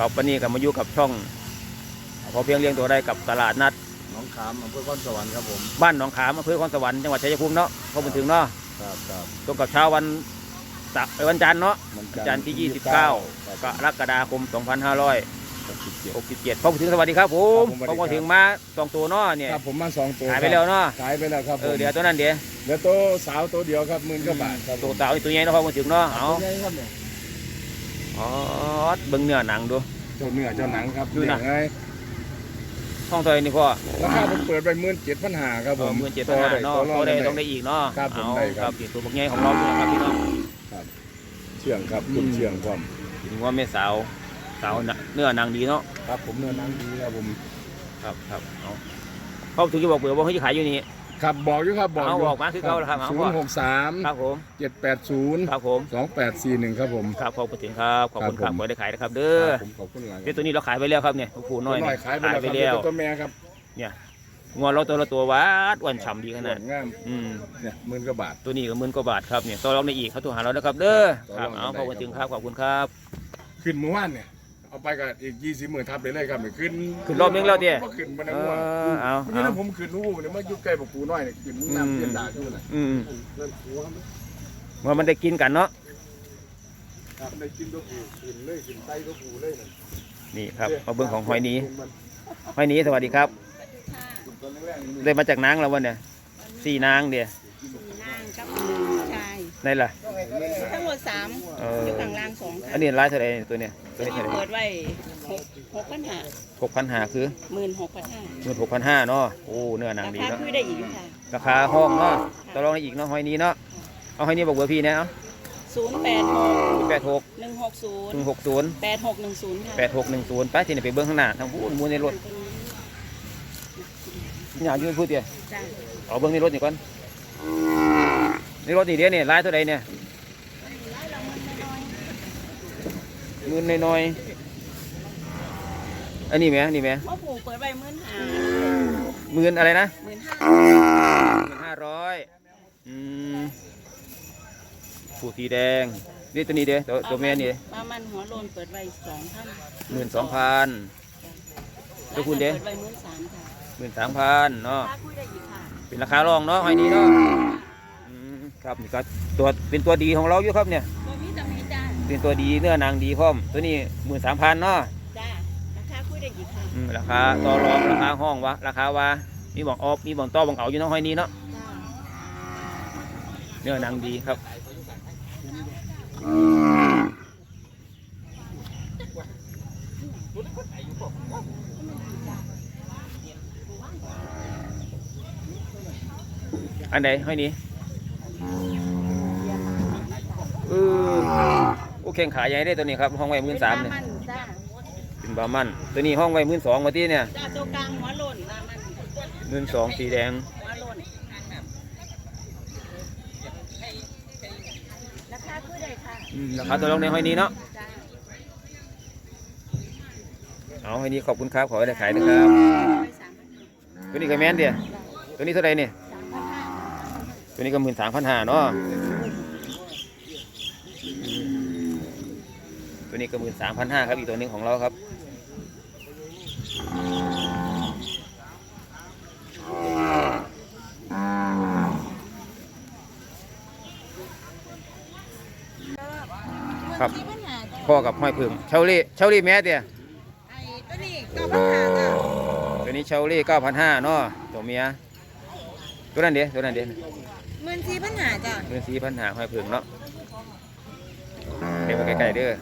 ครับวันนี้ก็มาอยู่กับช่องพอเพียงเลี้ยงตัวได้กับตลาดนัดหน้องขามอำเภอก้อนสวรรค์ครับผมบ้านหนองขามอำเภอคอนสวรรค์จังหวัดชัยภูมิเนาะพอมาถึงเนาะครับครับตรงกับเช้าวันเสาร์เอ้ยวันจันทร์เนาะมันวันจันทร์ที่ 29คกรับรกฎาคมสิบเจ็ด2567พอมาถึงสวัสดีครับผมครับผมสวัสดีพอครับมาถึงมาสองตัวเนาะเนี่ยครับผมมาสองตัวขายไปแล้วเนาะขายไปแล้วครับเอผมอเดี๋ยวตัวนั้นเดี๋ยวเหลือตัวสาวตัวเดียวครับหมื่นกว่าบาทครับตัวสาวนี่ตัวใหญ่เนาะพอมาถึงเนาะเอา ตัวใหญ่ครับเนี่ย อ๋อเบิ่งเนื้อหนังดู เจ้าเนื้อเจ้าหนังครับดูนะเยไงห้องเท่าไหร่นี่พ่อราคาผมเปิดไปหมื่นเจ็ดพันหาครับผมหมื่นเจ็ดพันห้าเนาะต่เขาได้รต้องได้อีกเนาะครับผมเอาได้คครัรับบ ตัวบักใหญ่ของเราเนี่ยครับพี่น้อง เชื่องครับคุณเชื่องความถึงว่าแม่สาวสาวน่ะเนื้อหนังดีเนาะครับผมเนื้อหนังดีครับผม ครับครับเอาเขาถึงจะบอกเผื่อว่าเขาจะขายอยู่นี่ ครับบอกอยู่ครับบอกเอายู่บอกมาคือเก่าแล้วครับเอาศูพ่นอย์หกสามครับผมเจ็ดแปดศูนย์ครับผมสองแปดสี่หนึ่งครับผมครับขอบคุณถึงครับขอบคุณคครัรับบผมขอให้ได้ขายนะครับเด้อครับผมขอบคุณหลายเดี๋ยวตัวนี้เราขายไปแล้วครับเนี่ยโอ้โหน้อยหน่อยเนี่ยขายไปขายแล้วไปครับแล้วเป็นตัวแม่ครับงวเราตัวละตัวหวาดอ้วนฉ่ำดีขนาดงามอืมเนี่ยหมื่นกว่าบาทตัวนี้ก็หมื่นกว่าบาทครับเนี่ยต่อรองได้อีกเขาโทรหาเราแล้วครับเด้อต่อครับรองเอาได้ขอบคุณถึงครับขอบคุณครับ ขึ้นเมื่อวานเนี่ย เอาไปกับอีกยี่สิบหมื่นทับไปเลยครับเนี่ยขึ้นขึ้นรอบนึงแล้วเตี้ยบ่ขึ้นมาในเอหัวอเอาทีนี้เอานะผมขึ้นรู้เนี่ยมาอยู่ใกล้บอกปูน้อยเนี่ยขึ้นน้ำเย็นด่าอยู่น่ะอืมว่ามันได้กินกันเนาะครับได้กินตัวปูขึ้นเลยขึ้นไตตัวปูเลยน่ะนี่ครับมาเบิ่งของหอยหนี้หอยหนี้สวัสดีครับได้มาจากนางแล้ววันเนี่ยสี่นางเดียนางกับหนึ่งชาย ในล่ะ ทั้งหมดสามเอออ ยู่ข้างล่างสองค่ะอันนี้ร้ายเท่าไหร่ตัวเนี่ย ตัวนี้เท่าไหร่เปิดไว้หกหกพันห้าหกพันห้าคือหมื่นหกพันห้าหมื่นหกพันห้าเนาะโอ้เนื้อหนังราดีคาเนาะคุยได้อีกค่ะราคาห้องเนาะต่อรองได้อีกเนาะหอยหนี้เนาะเอาหอยหนี้บอกเบอร์พี่นะเอาศูนย์แปดหกแปดหกหนึ่งหกศูนหย์นึ่งหกศูนย์แปดหกหนึ่งศูนย์ค่ะแปดหกหนึ่งศูนย์ไปที่นี่ไปเบิ้งข้างหน้าทางพูนมูนในรถอยากยืนพูดเดียวจ้าเอาเบิ้งในรถนี่ก่อนในรถนี่เดียวนี่ร้ายเท่าไหร่เนี่ย หมื่นน้อยๆอันนี้ไหมอันนี้ไหมพ่อปู่เปิดไว้หมื่นห้าหมื่นอะไรนะหมื่นห้าหมื่นห้าร้อยอืมผูสีแดงนี่ตัวนี้เด้อตัวตัวแม่นี่มามันหัวโลนเปิดไว้สองพันหมื่นสองพันตัวคุณเด้เปิดไว้หมื่นสามค่ะหมื่นสามพันเนาะราคาคุยได้อีกค่ะเป็นราคารองเนาะหอยนี้เนาะอืมครับนี่ก็ตัวเป็นตัวดีของเราอยู่ครับเนี่ยตัวนี้จะมีจ้า เป็นตัวดีเนื้อหนังดีพร้อม ตัวนี้หมื่นสามพันเนาะจ้าราคาคุยได้อีกค่ะอืมราคาต่อรองราคาห้องวะราคาว่ามีบอกออฟมีบอกต่อบอกเอาอยู่เนาะหอยนี้เนาะจ้าเนื้อหนังดีครับอันไหนหอยนี้เออ โอ้แข่งขาใหญ่ได้ตัวนี้ครับห้องไว้หมื่นสามเนี่ยป็นจ้าเป็นบามัน ตัวนี้ห้องไว้หมื่นสองมาที่เนี่ยจ้าตัวกลางหัวโลนมามันหมื่นสองสีแดงหัวโลนราคาคุยได้ค่ะอืมราคาตัวรองในห้อยนี้เนาะจ้าเอาห้อยนี้ขอบคุณครับขอให้ได้ขายนะครับร้อยสามพันห้าตัวนี้ก็แม่นเดียตัวนี้เท่าไหร่เนี่ย สามพันห้า ตัวนี้ก็หมื่นสามพันห้าเนาะตัว นี้ก็หมื่นสามพันห้าครับ อีกตัวหนึงของเราครับ ครับสี่พันห้าจ้ะพ่อกับห้อยพึ่งเชาลี่เชาลี่แม่เดียไอ้ตัวนี้เก้าพันห้าจ้ะตัวนี้เชาลี่เก้าพันห้าเนาะตัวเมียตัวนั้นเดียตัวนั้นเดียหมื่นสี่พันห้าจ้ะเงินสี่พันห้าห้อยพึ่งเนาะเดี๋ยวไปใกล้ๆเด้อ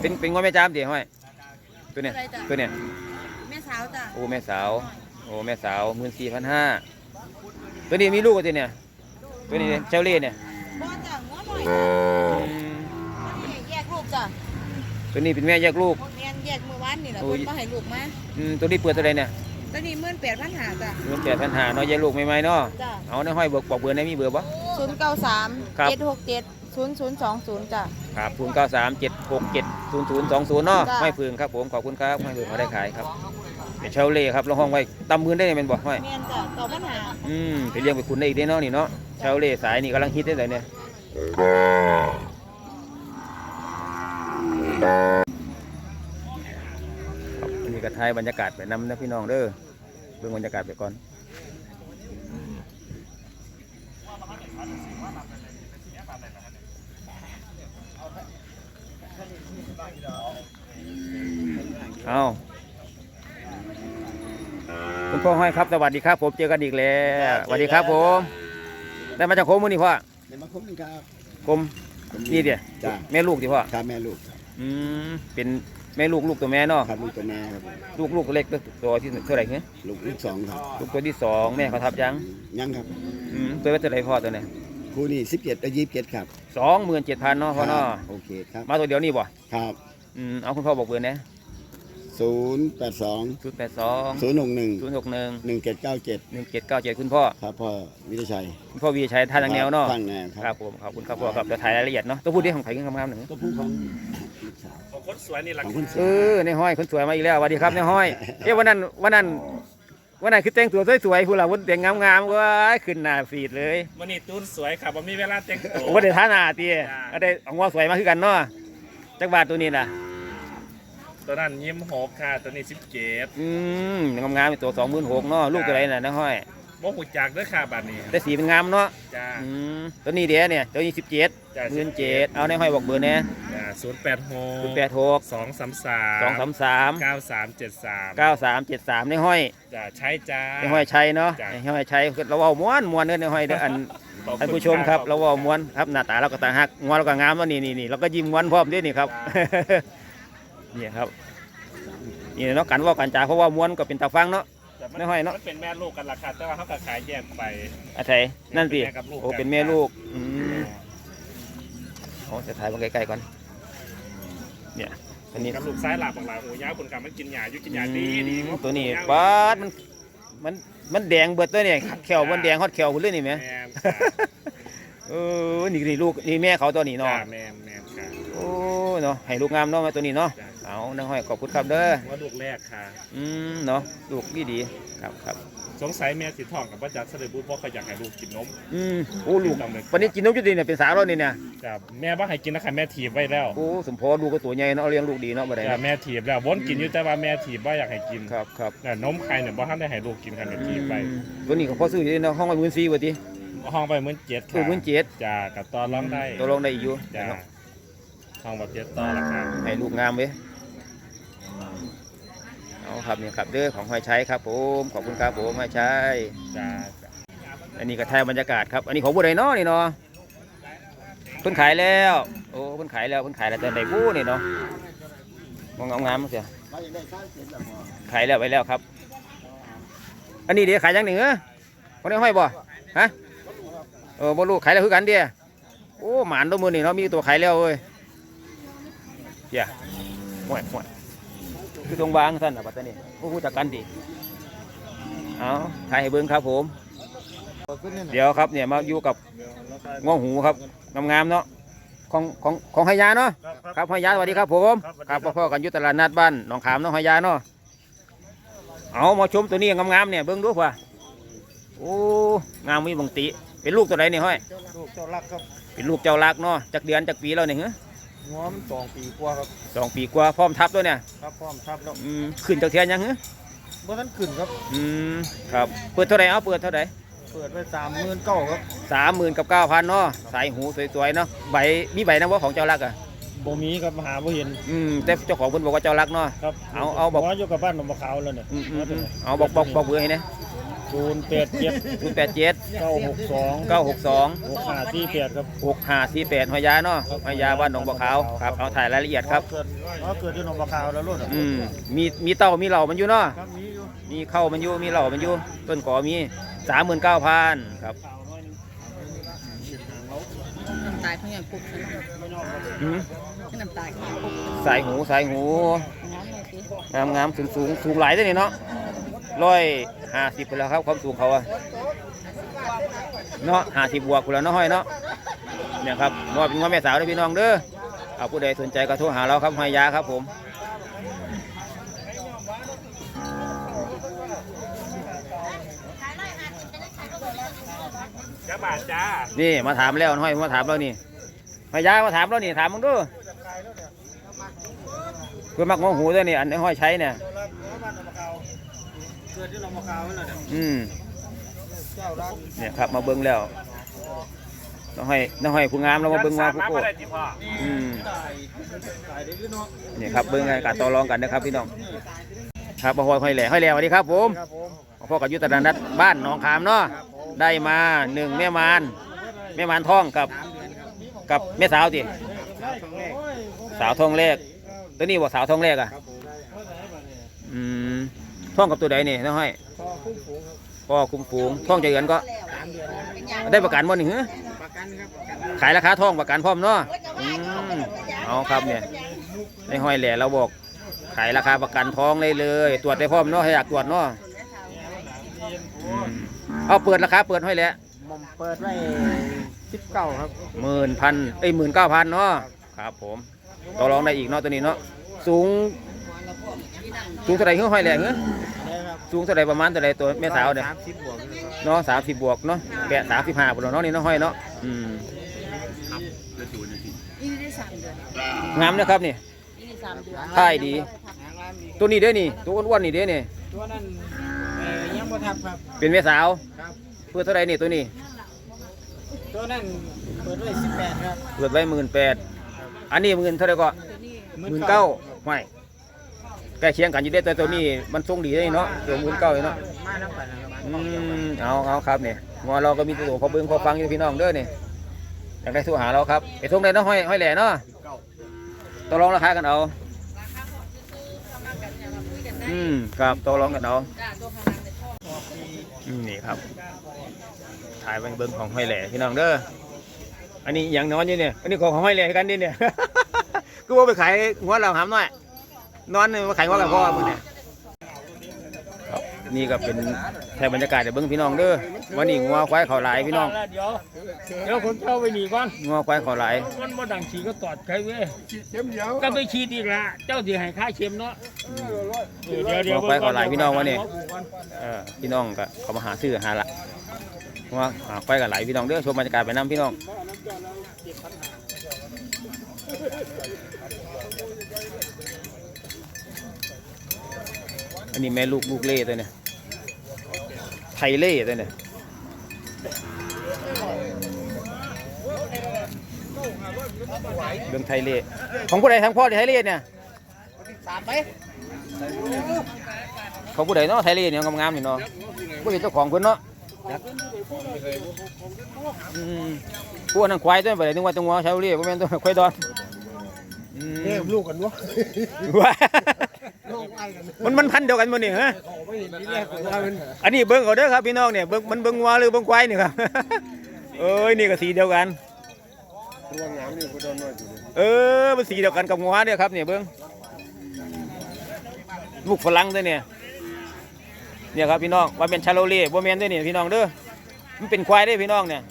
เป็นเป็นงวแม่จามเดียห้อยตัวเนี้ยตัวเนี้ยแม่สาวจ้ะโอ้แม่สาวโอ้แม่สาวหมื่นสี่พันห้าตัวนี้มีลูกกันตัวเนี่ยตัวนี้เชาลี่เนี่ยบ่จ้ะหัวหน่อยอืมแยกลูกจ้ะตัวนี้เป็นแม่แยกลูกเรียนแยกเมื่อวานนี่แหละโอ้คยนมาให้ลูกมาอืมตัวนี้เปิดเท่าไหรเนี่ย ตัวนี้หมื่นแปดพันห้าจ้ะเงินแปดพันห้าเนาะแยกลูกใหม่ๆเนาะจ้ะเอาในห้อยเบิกบอกเบอร์ในมีเบอร์ปะศูนย์เก้าสามครับ เจ็ดหกเจ็ดศูนย์ศูนย์สองศูนย์จ้ะ ครับศูนย์เก้าสามเจ็ดหกเจ็ดศูนย์ศูนย์สองศูนย์เนาะจ้ะ ไม่พึงครับผมขอบคุณครับไม่พึงเขาได้ขายครับเป็นชาวเล่ครับเราห้องไว้ตำมือได้เป็นบ่ห้อยแม่นจ้ะเก้าพันหาอืมไปเลี้ยงไปคุณได้อีกได้เนาะนี่เนาะชาวเล่สายนี่กำลังฮิตได้เลยเนี่ยครับอันนี้ก็ถ่ายบรรยากาศไปนำนะพี่น้องเด้อ เบิ่งบรรยากาศไปก่อนเอาคุณพ่อห้อยครับสวัสดีครับ ผมเจอกันอีกแล้วสวัสดีครับ ผม ได้มาจากโคมมือนี่พ่อเดี๋ยวมาคุ้มครับโคมนี่เดียจ้าแม่ลูกดิพ่อครับแม่ลูกอืมเป็น แม่ลูกลูกตัวแม่เนาะครับลูกตัวแม่ครับลูกลูกเล็กตัวที่เท่าไหร่เนี่ยลูกลูกสองครับลูกตัวที่สองแม่เขาทับยังยังครับอืมตัวละเท่าไหร่พ่อตัวเนี้คู่นี้สิบเจ็ดยี่สิบเจ็ดครับสองหมื่นเจ็ดพันเนาะพ่อเนาะโอเคครับมาตัวเดียวนี่บ่ครับอืมเอาคุณพ่อบอกเบอร์นะ ศูนย์แปดสองศูนย์แปดสองศูนย์หกหนึ่งศูนย์หกหนึ่งหนึ่งเจ็ดเก้าเจ็ดหนึ่งเจ็ดเก้าเจ็ดคุณพ่อครับพ่อวิทยชัยคุณพ่อวีชัยท่าทางแนวเนาะทางแนวคครัรับบผมขอบคุณครับพ่อครับจะถ่ายรายละเอียดเนาะต้องพูดที่ของไผ่งามๆหนึ่งตัวผู้ของลูกสาวของคนสวยนี่แหละของคุณเออในห้อยคนสวยมาอีกแล้วสวัสดีครับในห้อยเอ๊ะวันนั้นวันนั้นวันนั้นคือแต่งตัวสวยๆผู้หลังวันแต่งงามๆก็ขึ้นหน้าฟีดเลยมันนี่ตูนสวยครับผมมีเวลาแต่งตัวโอ้ได้ท่าหน้าตีจ้าก็ได้เอางัวสวยมาคือกันเนาะจักบาทตัวนี้น่ะ ตัวนั้นยิ้มหกค่ะตัวนี้สิบเจ็ดอืมงามๆเป็นตัวสองหมื่นหกเนาะลูกตัวไหนน่ะน้าห้อยบ่หูจักเด้วยค่ะบัดนี้แต่สีเป็นงามเนาะจ้า อืมตัวนี้เดี๋ยวเนี่ยตัวนี้สิบเจ็ดจ้าหมื่นเจ็ดเอาในห้อยบอกเบอร์เนี่ยจ้าศูนย์แปดหกคุณแปดหกสองสามสามสองสามสามเก้าสามเจ็ดสามเก้าสามเจ็ดสามในห้อย จ้าใช้จ้า ในห้อยชัยเนาะจ้ะ ในห้อยชัยเราเว่าม้วนม้วนเด้อในห้อยเด้ออันขอบณท่านผู้ชมครับเราเว่าม้วนครับหน้าตาเราก็ต่างหักงอนเราก็งามเนาะนี่นี่นี่เราก็ยิ้มม้วนพร้อมด้วยนี่ครับ นี่ครับนี่เนาะกันเว่ากันจาเพราะว่าม้วนก็เป็นตาฟังเนาะ แต่มัไม่ห้อยเนอะ มันเป็นแม่ลูกกันราคาแต่ว่าเขาก็ขายแยกไป อาศัยนั่นสิเป็นแม่กับลูก โอ้กันเป็นแม่ลูกอืมโอ้จะถ่ายมาใกล้ๆก่อน เนี่ยอันนี้กับลูกซ้ายหลับบางหลายหูยาวคนกับมันกินหญ้าอยู่กินหญ้าดีดีอืมตัวนี้ปาดมันมันมันแดงเบิดตัวเนี่ยแขวมันแดงฮอดแขวคุณเลยนี่ไหมแมนเออนี่นี่ลูกนี่แม่เขาตัวนี้จ้าเนาะแมนแมนค่ะโอ้เนาะให้ลูกงามเนาะมาตัวนี้เนาะ จ้า เอานางห้อยขอบคุณครับเด้อว่าลูกแรกค่ะ อืมเนาะลูกดีดีๆครับครับสงสัยแม่สิท้องกับว่าจักเสด็จบุตรเพราะเขาอยากให้ลูกกินนมอืมโอ้ลูกจำเลยวันนี้กินนมจุดดีเนี่ยเป็นสาวแล้วนี่เนี่ยครับแม่ว่าให้กินนะคะแม่ถีบไว้แล้วโอ้สมพอลูกก็ตัวใหญ่เนาะเอาเลี้ยงลูกดีเนาะบ่ได้จ้ะเนาะแม่ถีบแล้ววนกินอยู่แต่ว่าแม่ถีบว่าอยากให้กินครับครับน่ะนมใครเนี่ยบ่ทันได้ให้ลูกกินค่ะแม่ถีบไปอืมตัวนี้ก็พอซื้ออยู่เนาะห้องไว้หมื่นสี่ว่าติห้องไปมื่นเจ็ดเออหมื่นเจ็ดจ้ากับตอนร้องได้ตัวลงได้อีกอยู่จ้าห้องแบบเจ็ดต่อละครับให้ลูกงามเว้ย เอาครับนี่ครับเด้อของห้อยชัยครับผมขอบคุณครับผมห้อยชัยจ้าจ้าอันนี้ก็ถ่ายบรรยากาศครับ อันนี้ของผู้ใดเนาะนี่เนาะเพิ่นขายแล้ว โอ้เพิ่นขายแล้วเพิ่นขายแล้วแต่ใดบู้นี่เนาะมองงามๆมั้งเสียเขาอยากได้ข้าวเสร็จแล้วพอขายแล้วไปแล้วครับ อันนี้เดี๋ยวขายยังหนึ่งเหรอคนนี้ห้อยบ่ฮะเออบ่รู้ขายแล้วคือกันเดียโอ้หมานตัวมือนี่เนาะมีตัวขายแล้วเว้ยเดี๋ยวห่วยห่วย คือตรงบางสั้นอะปัตตานีผู้รู้จักกันดิเอาถ่ายให้เบิ่งครับผม เดี๋ยวครับเนี่ยมาอยู่กับง้อหูครับงามๆเนาะของของของหอยยาเนาะครับหอยยาสวัสดีครับผมครับพ่อๆกันอยู่ตลาดนัดบ้านหนองขามเนาะหอยยาเนาะเอามาชมตัวนี้งามๆเนี่ยเบิ่งดูป่ะโอ้งามมีบังติ เป็นลูกตัวไหนนี่ห้อยลูกเจ้ารักครับเป็นลูกเจ้ารักเนาะจากเดือนจากปีแล้วเนี่ยเหรอ ง้อมสองปีกว่าครับสองปีกว่าพร้อมทับตัวเนี่ยครับพร้อมทับแล้วอืมขึ้นจากเทียนยังเหรอเมื่อนั้นขึ้นครับ อืมครับเปิดเท่าไหร่เอาเปิดเท่าไหร่เปิดไปสามหมื่นเก้าครับสามหมื่นกับเก้าพันเนาะสายหูสวยๆเนาะใบมีใบนะว่าของเจ้ารักอะบ่มีครับหาบ่เห็นอืมแต่เจ้าของเพิ่นบอกว่าเจ้ารักเนาะครับเอาเอาบอกว่าอยู่กับบ้านหนองมะขาวแล้วเนี่ยอืมอืมอืมเอาบอกบอกบอกเบอร์ให้นะ ศูนย์แปดเจ็ดศูนย์แปดเจ็ดเก้าหกสองเก้าหกสองหกห้าสี่แปดครับหกห้าสี่แปดหอยยาเนาะหอยยาบ้านหนองบัวขาวครับเอาถ่ายรายละเอียดครับเกิดอ๋อเกิดที่หนองมะขาวแล้วรุ่นอืมมีมีเต้ามีเหล่ามันอยู่เนาะครับมีอยู่มีเข้ามันอยู่มีเหล่ามันอยู่ต้นกอมีสามหมื่นเก้าพันครับน้ำตาลเขาอย่างปุ๊บฉันอืมน้ำตาลเขาอย่างปุ๊บสายหูสายหูน้ำเลยสิงามงามสูงสูงสูงหลายด้วยนี่เนาะ ร้อยห้าสิบคนแล้วครับความสูงเขาอะเนาะห้าสิบบวกคนและน้อยเนาะเนี่ยครับงอเป็นงอแม่สาวเลยพี่น้องเด้อเอาผู้ใดสนใจก็โทรหาเราครับห้ยาครับผมจะบาทจ้านี่มาถามแล้วห้อยมาถามเราวนี่ห้ยามาถามเราวนี่ถามมึงดูเพื่อมักงงหูด้วยนี่อันห้อยใช้เนี่ย เกิดที่เรามาขาวนั่นแหละอืมเจ้ารักเนี่ยครับมาเบิ้งแล้วน้องห้อยน้องห้อยผู้งามเรามาเบิ้งว่าผู้มาโกบ่ได้ที่พ่ออืมตายตายได้หรือเนาะเนี่ยครับเบิ้งการต่อรองกันนะครับพี่น้องครับมาห้อยห้อยแหล่ห้อยแหล่สวัสดีครับผมครับผมพ่อกับยุทธนันท์บ้านหนองขามเนาะได้มาหนึ่งแม่มานแม่มานทองกับกับแม่สาวสิสาวสองแรกสาวทองแรกตัวนี้บอกสาวทองแรกอะครับผมอืม ท่องกับตัวใดนี่น้องห้อยพอคุ้มฝูงครับพ่อคุ้มฝูงท่องจะเดือนก็สามเดือนแล้วได้ประกันบ่หนึ่งประกันครับประกันขายราคาท่องประกันพร้อมเนาะอืมเอาครับเนี่ยในห้อยแหล่เราบอกขายราคาประกันท้องเลยเลย ตรวจได้พร้อมเนาะให้อยากตรวจเนาะอืมเอาเปิดราคาเปิดห้อยแหล่ผมเปิดไว้สิบเก้าครับหมื่นพันเอ้ยหมื่นเก้าพันเนาะครับผมต่อรองได้อีกเนาะตัวนี้เนาะสูงสูงเท่าไหร่เฮ้ยห้อยแหล่เฮ้ยได้ครับ สูงเท่าไหร่ประมาณเท่าไหร่ตัวแม่สาวเนี่ยสามสิบบวกเลยครับเนาะสามสิบบวกเนาะแปะสามสิบห้าปุ่นเนาะนี่เนาะห้อยเนาะอืมนี่ได้สามเดือนงามนะครับนี่นี่สามเดือนท่ายดี หางานอีกตัวนี้เด้อนี่ตัวอ้วนๆนี่เด้อนี่ตัวนั้นเอ่อยังบ่ทับครับเป็นแม่สาวครับ เพื่อเท่าไหร่นี่ตัวนี้ตัวนั้นเปิดไว้สิบแปดครับเปิดไว้หมื่นแปดอันนี้หมื่นเท่าไหร่ก็ตัวนี้หมื่นเก้าไม่ ใกล้เคียงกันอยู่เด้อแต่ตัวนี้มันทรงดีเลยเนาะตัวหมื่นเก้าเนาะมาน้ำกันนะครับอืมเอาเอาครับเนี่ยงอเราก็มีตัวพอเบิ้งพอฟังอยู่พี่น้องเด้อนี่อยากได้โทรหาเราครับไปส่งได้เนาะห้อยห้อยแหล่เนาะต่อรองราคากันเอาอืมครับต่อรองกันเอาจ้าตัวพลังในท่ออืมนี่ครับถ่ายไปเบิ้งของห้อยแหล่พี่น้องเด้ออันนี้อย่างนอนอยู่เนี่ยอันนี้ของของห้อยแหล่กันดิเนี่ยก็ว่าไปขายหัวเราหามหน่อย นอนเนี่ยมาขายหัวกับพ่อมึงเนี่ยครับนี่ก็เป็นแทนบรรยากาศเดี๋ยวเบิ้งพี่น้องเด้อวันนี้งัวควายเขาหลายพี่น้องเดี๋ยวเดี๋ยวผมเข้าไปหนีก่อนงัวควายเขาหลายมันบ่ดังฉีก็ตอดใครเว้ยเข้มเดียวก็ไปฉีดอีกละเจ้าสิให้ค่าเข็มเนาะเออเดี๋ยวเดี๋ยวงัวควายเขาหลายพี่น้องวะเนี่ยเออพี่น้องก็เขามาหาซื้อหาละงัวหาควายกันหลายพี่น้องเด้อชมบรรยากาศไปน้ำพี่น้อง อันนี้แม่ลูกลูกเล่ตัวเนี่ยไทยเล่ตัวเนี่ยเรื่องไทยเล่ของผู้ใดทางพ่อที่ไทยเล่เนี่ยสามไปของผู้ใดเนาะไทยเล่เนี่ยงามๆนี่เนาะผู้เห็นเจ้าของเพิ่นเนาะอืมผู้อันนั้นควายตัวนั้นไปเลยนึกว่าตัวงัวชาวเล่บ่แม่นตัวควายดอนอืมเนี่ยลูกกันวะ ว่าลูกไอ้กันมันมันพันธุ์เดียวกันบ่นี่ฮะเขาไม่เห็นที่แรกผมว่ามันอันนี้เบิ่งเอาเด้อครับพี่น้องเนี่ยเบิ่งมันเบิ่งงัวหรือเบิ่งควายนี่ครับ เอ้ยนี่ก็สีเดียวกัน ตัวงามนี่กูโดนน้อยอยู่เลยเออมันสีเดียวกันกับงัวเนี่ยครับเนี่ยเบิ่งลูกฝรั่งตัวเนี่ยเนี่ยครับพี่น้องว่าเป็นชาโลเล่บ่แม่นเด้อนี่พี่น้องเด้อมันเป็นควายเด้อพี่น้องเนี่ย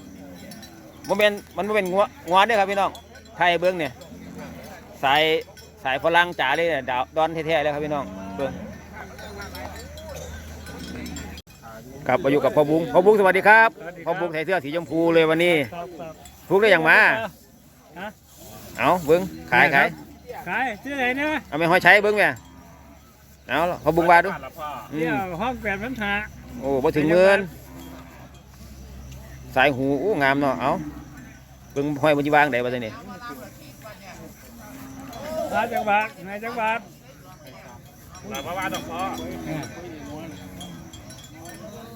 บ่แม่นมันบ่เป็นงัวงัวเด้อครับพี่น้องไทยเบิ่งเนี่ยสาย สายฝรั่งจ๋าเลยเนี่ยดาวดอนแท้ๆเลยครับพี่น้องเบิ่งครับมาอยู่กับพ่อบุ้งพ่อบุ้งสวัสดีครับพ่อบุ้งใส่เสื้อสีชมพูเลยวันนี้ครับครับพุกได้อย่างมาฮะเอาเบิ้งขายขายขายที่ไหนเนี่ยเอาไม่ห้อยใช้เบิ้งแม่เอาพ่อบุ้งว่าดูอืเนี่ยมห้องแปดพันหาโอ้บ่ถึงหมื่นสายหูอู้งามเนาะเอาเบิ้งห้อยบนจีวางได้บ่ซั่นนี่ นายจังหวัดนายจังหวัดลาพระวาดอกคอ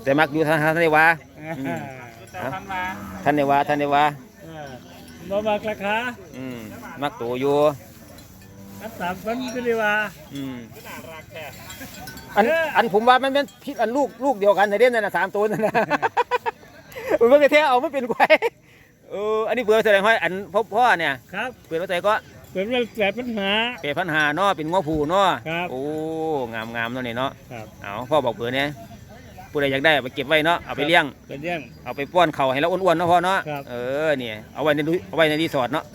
แต่มักอยู่ท่านท่านได้ว่าแต่พันมาท่านได้ว่าท่านได้ว่าบ่มากราคาอืมมักโตอยู่อันสามพันก็เลยว่าอืมอันอันผมว่ามันเป็นพิษอันลูกลูกเดียวกันแต่เด่นนั่นน่ะสามตัวนั่นน่ะมันเพิ่งจะเทเอาไม่เป็นไกวเอออันนี้เปิดเท่าไหร่ห้อยอันพ่อพ่อเนี่ยครับเปิดเท่าไหร่ก็ เปิดเป็นแปดพันหาเปดพันหาเนาะเป็นง้อผูเนาะครับโอ้งามงามๆเนาะนี่เนาะครับ เอาพ่อบอกเผื่อเนี่ยผู้ใดอยากได้เอาไปเก็บไว้เนาะเอาไปเลี้ยงเป็นเรื่อง เอาไปป้อนเขาให้เราอ้วนๆเนาะพ่อเนาะครับ เออเนี่ยเอาไว้ในดูเอาไว้ในรีสอร์ทเนาะ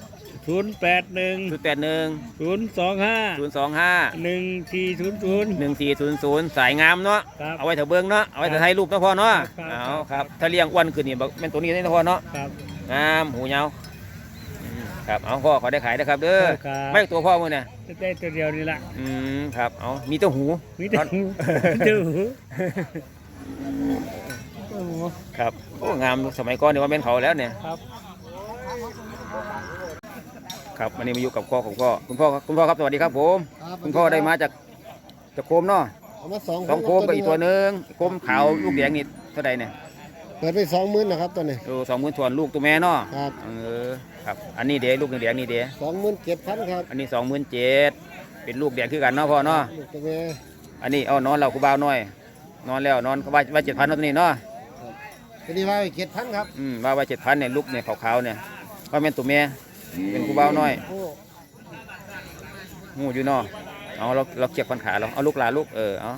ศูนย์แปดหนึ่งศูนย์แปดหนึ่งศูนย์สองห้าศูนย์สองห้าหนึ่งสี่ศูนย์ศูนย์ หนึ่งสี่ศูนย์ศูนย์สายงามเนาะครับเอาไว้เถอะเบิ้งเนาะเอาไว้เถอะให้รูปเนาะพ่อเนาะครับ เอาครับถ้าเลี้ยงอ้วนขึ้นนี่บอกเป็นตัวนี้ได้เนาะพ่อเนาะครับงามหูยาวอืม ครับเอาพ่อขอได้ขายนะครับเด้อครับ ไม่ตัวพ่อมือเนี่ยได้ตัวเดียวนี่แหละอืมครับเอามีตัวหูมีแต่หูมีแต่หูโอ้โหครับโอ้งามสมัยก่อนเนี่ยว่าเป็นเขาแล้วเนี่ยครับครับวันนี้มาอยู่กับพ่อของพ่อคุณพ่อคุณพ่อครับสวัสดีครับผมครับคุณพ่อได้มาจากจากโคมเนาะเอามาสองสองโคมกับอีกตัวหนึ่งโคมขาวลูกแดงนี่เท่าใดเนี่ย เปิดไปสองหมื่นนะครับตัวนี้ ดูสองหมื่นส่วนลูกตัวแม่เนาะครับ เออครับอันนี้เดี๋ยวลูกแดงๆนี่เดี๋ยวสองหมื่นเจ็ดพันครับอันนี้สองหมื่นเจ็ดเป็นลูกแดงคือกันเนาะพ่อเนาะลูกตัวแม่อันนี้เอานอนเราคูบ่าวน้อย นอนแล้วนอนว่าว่าเจ็ดพันตัวนี้เนาะตัวนี้ว่าเจ็ดพันครับอืมว่าว่าเจ็ดพันเนี่ยลูกเนี่ยขาวๆเนี่ยว่าเป็นตัวแม่เป็นคูบ่าวน้อยโอ้งูอยู่เนาะเอาเราเราเก็บฟันขาเราเอาลูกหลานลูกเออเอา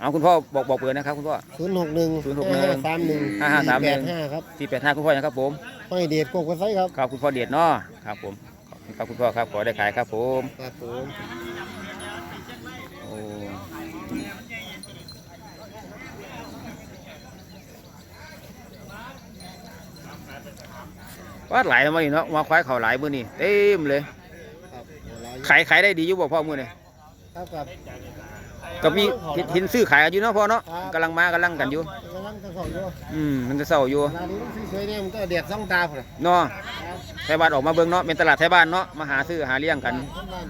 เอาคุณพ่อบอกบอกเบอร์นะครับคุณพ่อ ศูนย์หกหนึ่ง061 สามหนึ่ง5531แปดห้าครับสี่แปดห้าคุณพ่อยังครับผม ห้อยเดชโกกระไซครับครับคุณพ่อเดียดเนาะครับผมขอบคุณครับคุณพ่อครับขอได้ขายครับผมครับผมโอ้ว่าหลายมานี่เนาะมาควายเขาหลายมือนี่เต็มเลยครับเอาหลายขายขายได้ดีอยู่บ่พ่อมือนี่ครับครับ ก็มีเห็นเห็นซื้อขายกันอยู่เนาะพ่อเนาะครับ กำลังมากำลังกันอยู่ กำลังจะเข้าอยู่อืมมันจะเศร้าอยู่ร้านนี้มันสวยๆเนี่ยมันก็เด็ดสองตาพุ่นน่ะเนาะไทยบ้านออกมาเบิ่งเนาะเป็นตลาดไทยบ้านเนาะมาหาซื้อหาเลี้ยงกันคนบ้าน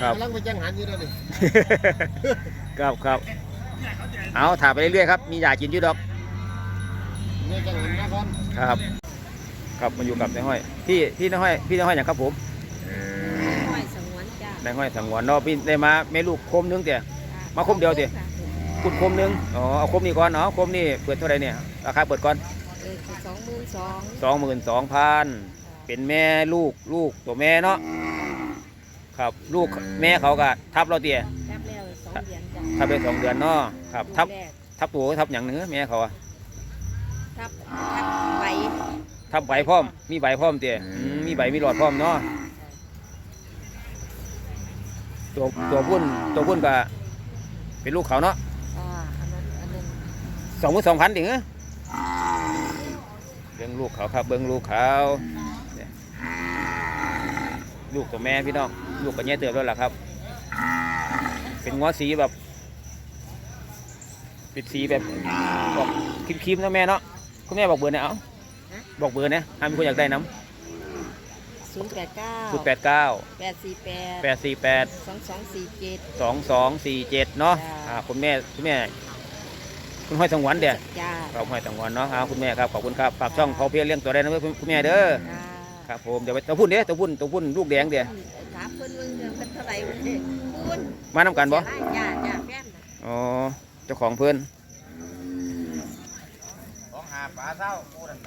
ครับ กำลังไปแจ้งหันอยู่แล้วนี่ครับครับเอาถ่ายไปเรื่อยๆครับมียากินอยู่ดอกเนี่ยแจ้งหันมาก่อนครับครับมาอยู่กับนายห้อยพี่พี่นายห้อยพี่นายห้อยอย่างครับผม ห้อยสงวนจ้านายห้อยสังวรเนาะพี่ได้มาแม่ลูกโคมหนึงเตี่ย มาคมเดียวสิขุดโคมหนึงอ๋อเอาโคมนี่ก่อนเนาะโคมนี่เปิดเท่าไหร่เนี่ยราคาเปิดก่อนเออสองหมื่นสองสองหมื่นสองพันเป็นแม่ลูกลูกตัวแม่เนาะครับลูกแม่เขาก็ทับเราเตี่ยรับแล้วสองเดือนจ้าทับได้สองเดือนเนาะครับทับแรกทับตัวทับอย่างหนึงแม่เขาอะทับทับใบทับใบพร้อม มีใบพร้อมเตี่ยอืมมีใบมีหลอดพร้อมเนาะตัวตัวพุ่นตัวพุ่นก็ เป็นลูกเขาเนาะอ่าอันนั้นอันนั้นสองหมื่นสองพันถึงเหรอเบิ้งลูกเขาครับ เบิ้งลูกเขาเนี่ยลูกตัวแม่พี่น้องลูกกับแย่เติบแล้วล่ะครับ เป็นง้อสีแบบเป็นสีแบบบอกครีมๆนะแม่เนาะคุณแม่บอกเบอร์เนี่ยเอาบอกเบอร์เนี่ยถ้ามีคนอยากได้น้ ศูนย์แปดเก้าำศูนย์แปดเก้าแปดสี่แปดแปดสี่แปดสองสองสี่เจ็ด สองสองสี่เจ็ดเนาะจ้าอ่าคุณแม่คุณแม่ คุณห้อยสังวันเดียจ้าครับห้อยสังวันเนาะอ่าคุณแม่ครับขอบคุณครับฝากช่องเขาเพียรเลี้ยงตัวได้นะเพื่อนคุณแม่เด้อจ้าครับผมเดี๋ยวไปตัวพุ่นเด้อตัวพุ่นตัวพุ่นลูกแดงเดียถามเพิ่นเบิ่งเดือนเป็นเท่าไหร่เว้ยคุณมานำกันบ่จ้าจ้าจ้าแฟนน่ะอ๋อเจ้าของเพื่อนสองหาปลาเศร้าโอ้นั่น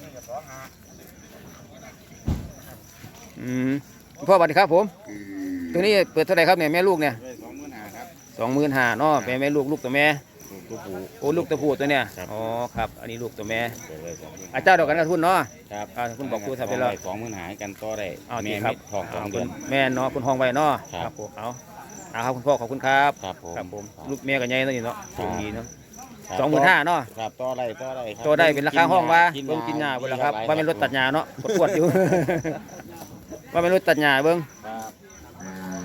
นี่ก็สองหา อืมคุณพ่อสวัสดีครับผม ตัวนี้เปิดเท่าไหร่ครับเนี่ยแม่ลูกเนี่ยสองหมื่นหาครับสองหมื่นห้าเนาะแม่แม่ลูกลูกตัวแม่ตัวผู้โอ้ลูกตัวผู้ตัวเนี่ยครับอ๋อครับ อันนี้ลูกตัวแม่เปิดเลยสองหมื่นอาเจ้าเดียวกันกับทุนเนาะครับอ่าคุณบอกครูสับไปแล้วสองหมื่นหายกันต่อได้เอาแม่ดีครับทองสองเดือนแม่เนาะคุณห้องไว้เนาะครับผมเอาเอาครับคุณพ่อขอบคุณครับครับผมครับผมลูกแม่กับยายเนาะนี่เนาะครับสูงดีเนาะครับสองหมื่นห้าเนาะครับต่อได้ต่อได้ครับตัวได้เป็นราคาห้องว่ากินเบิ้งกินหญ้าเบิ้งละครับหลยว่าเป็นรถตัดหญ้าเนาะปวดๆอยู่ ว่าเป็นรถตัดหญ้าเบิ้งครับ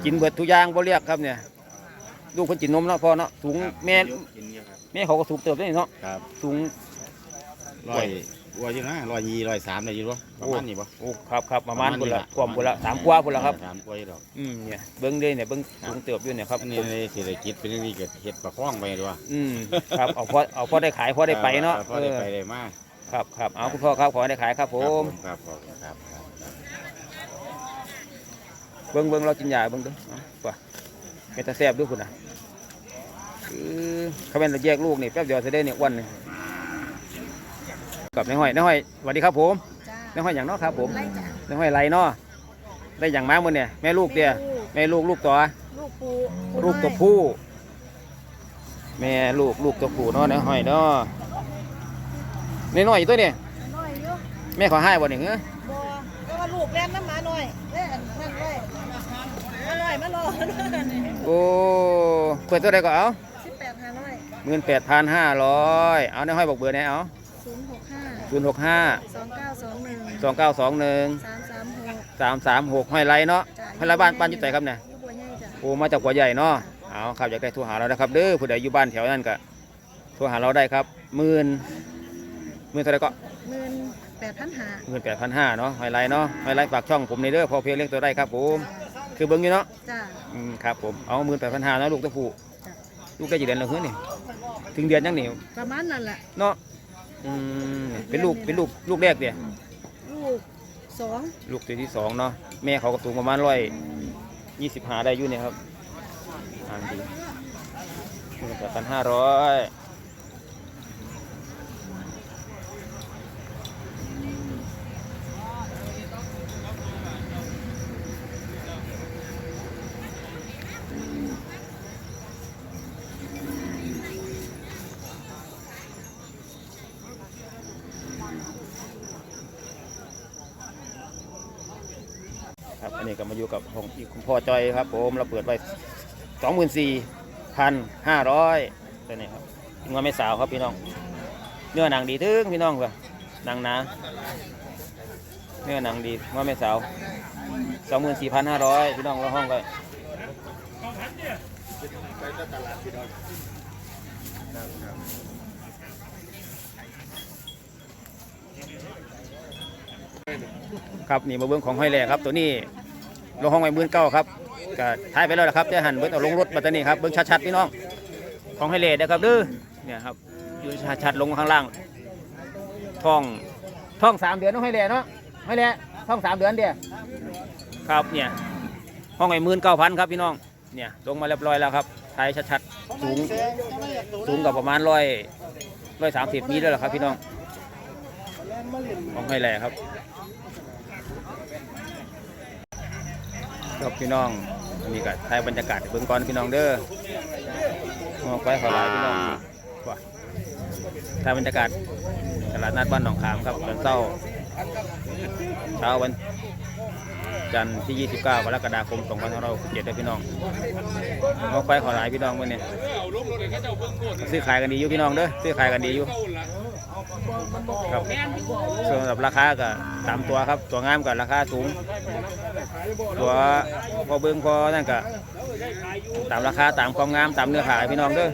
กินเบิดทุกอย่างบ่เรียกครับเนี่ย ลูกคนกินนมเนาะพ่อเนาะสูงครับแม่กินเยอะครับแม่เขาก็สูงเติบได้เนาะครับสูงร้อยวัวอยู่นะร้อยยี่ร้อยสามได้อยินบ่ประมาณนี้บ่โอ้ครับครับประมาณประมาณพุ่นละนี้ล่ะความพุ่นละสามกว่าพุ่นละครับสามกว่าอยู่ดอกอืมเนี่ยเบิ้งเลยเนี่ยเบิ้งครับสูงเติบอยู่เนี่ยครับอันนี้ในเศรษฐกิจเป็นอย่างนี้เกิดเห็ดประคองไปด้วยอืมครับเอาพอเอาพอได้ขายพอได้ไปเนาะพอได้เออไปได้มาครับครับเอาคุณพ่อครับขอให้ได้ขายครับผมครับผมครับครับครับ เบิ้งเบิ้งเรากินยาเบิ้งเด้อเอาป่ะเป็นตาแซ่บด้วยคุณนะคือเขาเป็นเราแยกลูกนี่แป๊บเดียวจะได้เนี่ยอ้วันนี่กับนายห้อยนายห้อยสวัสดีครับผมจ้านายห้อยอย่างเนาะครับผมไล่จ้ะนายห้อยไรเนาะได้อย่างม้ามือเนี่ยแม่ลูกเดียแม่ลูกลูกตัวลูกปูลูกตัวผู้แม่ลูกลูกตัวผู้เนาะนายห้อยเนาะน้อยๆอยู่ตัวเนี่ยน้อยอยู่แม่ขอให้บ่เนี่ยเงื้อบ่ก็ว่าลูกกแล่นน้ำหมาหน่อยเล่นนั่นไว้ มาหน่อยมารอโอ้เปิดตัวใดก็เอาสิบแปดห้าร้อยหมื่นแปดพันห้าร้อยเอาในห้อยบอกเบอร์ไหนเอาศูนย์หกห้าศูนย์หกห้าสองเก้าสองหนึ่งสองเก้าสองหนึ่งสามสามหกสามสามหกห้อยไรเนาะห้อยไรบ้านบ้านอยู่ไหนครับเนี่ยลูกบัวใหญ่จ้ะโอ้มาจากหัวใหญ่เนาะเอาครับอยากได้โทรหาเรานะครับเด้อผู้ใดอยู่บ้านแถวนั้นก็โทรหาเราได้ครับหมื่นหมื่นเท่าไหรก็หมื่นแปดพันหาหมื่นแปดพันห้าเนาะห้อยไรเนาะห้อยไรฝากช่องผมในเด้อพอเพียงเลี้ยงตัวได้ครับผม คือเบิ้งอยู่เนาะจ้าอืมครับผมเอาหมื่นแปดพันห้าเนาะลูกตะผูลูกได้กี่เดือนแล้วเฮ้ยนี่ถึงเดือนยังนี่ประมาณนั่นแหละเนาะอืมเป็นลูกเป็นลูกลูกแรกเดียลูกสองลูกตัวที่สองเนาะแม่เขาก็สูงประมาณร้อยยี่สิบหาได้อยู่เนี่ยครับอ่านดีหมื่นแปดพันห้าร้อย นี้ก็มาอยู่กับของคุณพ่อจอยครับผมเราเปิดไว้สองหมื่นสี่พันห้าร้อยตัวนี้ครับงวไม่สาวครับพี่น้อง เนื้อหนังดีถึงพี่น้องเลยหนังหนาเนื้อหนังดีงวไม่สาวสองหมื่นสี่พันห้าร้อยพี่น้องเราห้องเลยครับนี่มาเบิ้องของห้อยแหล่ครับตัวนี้ เราห้องไว้หมื่นเก้าครับก็ท้ายไปแล้วนะครับจะหันเบิ้งเอาลงรถมาตัวนี้ครับเบิ้งชัดๆพี่น้องของห้อยแหล่นะครับเด้อเนี่ยครับอยู่ชัดๆลงข้างล่างท้องท้องสามเดือนน้องห้อยแหล่เนาะห้อยแหล่ท้องสามเดือนเดียวครับเนี่ยห้องไว้หมื่นเก้าพันครับพี่น้องเนี่ยลงมาเรียบร้อยแล้วครับท้ายชัดๆสูงสูงกับประมาณร้อยร้อยสามสิบมีด้วยเหรอครับพี่น้องของห้อยแหล่ครับ ครับพี่น้องอันนี้ก็ถ่ายบรรยากาศให้เบิ่งก่อนพี่น้องเด้อมองไปเขาหลายพี่น้องว่าถ่ายบรรยากาศตลาดนัดบ้านหนองขามครับตอนเช้าเช้าวันจันทร์ที่ 29กรกฎาคม2567เด้อพี่น้องมองไปเขาหลายพี่น้องมื้อนี้ซื้อขายกันดีอยู่พี่น้องเด้อซื้อขายกันดีอยู่ ครับส่วนสำหรับราคาก็ตามตัวครับ ตัวงามกับราคาสูง ตัวพอเบิ้งพอนั่นก็ตามราคาตามความงามตามเนื้อหาพี่น้องเด้อ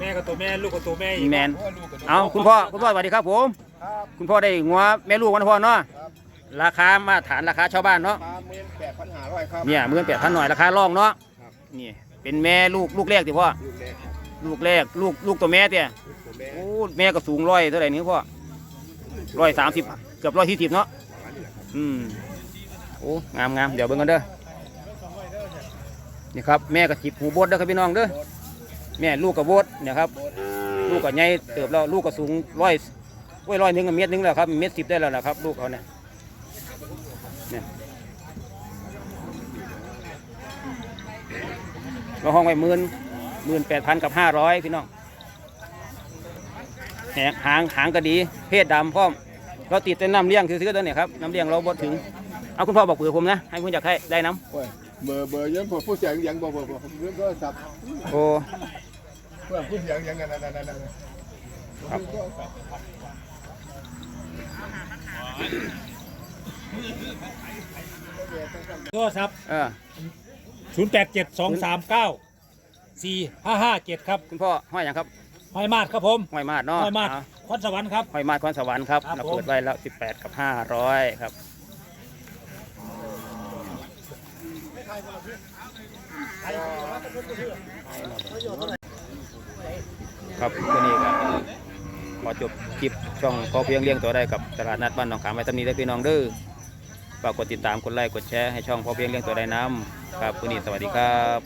แม่กับตัวแม่ลูกกับตัวแม่อีอีกแมนเอาคุณพ่อคุณพ่อสวัสดีครับผม คุณพ่อได้งัวแม่ลูกวันพ่อเนาะราคามาตรฐานราคาชาวบ้านเนาะมาเมนแปดพันห้าร้อยครับเนี่ยเมื่อแปดพันหน่อยราคาร่องเนาะ นี่ เป็นแม่ลูกลูกแรกที่พ่อ ลูกแรกครับลูกแรก ลูกลูกตัวแม่เตี้ยตัวแม่โอ้แม่ก็สูงร้อยเท่าไหร่นี่พ่อร้อยสามสิบเกือบร้อยที่สิบเนาะอืมโอ้งามงามเดี๋ยวเบิ่งกันเด้อนี่ครับแม่กับจิบหูบดเด้อครับพี่น้องเด้อแม่ลูกกับบดเนี่ยครับ ลูกกับใหญ่เติบแล้วลูกกับสูงร้อยโอ้ยร้อยหนึ่งกับเมตรหนึ่งแล้วครับเมตรสิบได้แล้วนะครับ ลูกเขาเนี่ยเนี่ย เราห้องไว้หมื่นหมื่นแปดพันกับห้าร้อยพี่น้องแหงหางหางก็ดี เพศดำพร้อม เราติดแต่น้ำเลี้ยงซื้อๆตัวเนี่ยครับน้ำเลี้ยงเราบดถึง เอาคุณพ่อบอกเผื่อผมนะ ให้คุณอยากให้ได้น้โอ้ยเบอร์เบอร์ยังพอผู้เสียงยังบ่บ่บ่เรื่องก็สับำโอ้ เพื่อผู้เสียงยังนั่นนั่นนั่นนั่นครับ โทรศัพท์เออ ศูนย์แปดเจ็ดสองสามเก้าสี่ห้าห้าเจ็ดครับคุณพ่อห้อยอย่างครับห้อยมาดครับผมห้อยมาดเนาะห้อยมาดเอคอนสวรรค์ครับห้อยมาดคอนสวรรค์ครับครับเราผมเปิดไว้แล้ว18กับ500ครับครับตัวนี้ก็ขอจบคลิปช่องพอเพียงเลี้ยงตัวได้กับตลาดนัดบ้านหนองขามไว้ตำนี้ได้อพี่น้องเด้อฝากกดติดตามกดไลค์กดแชร์ให้ช่องพอเพียงเลี้ยงตัวได้น้ำ ครับวันนี้สวัสดีครับ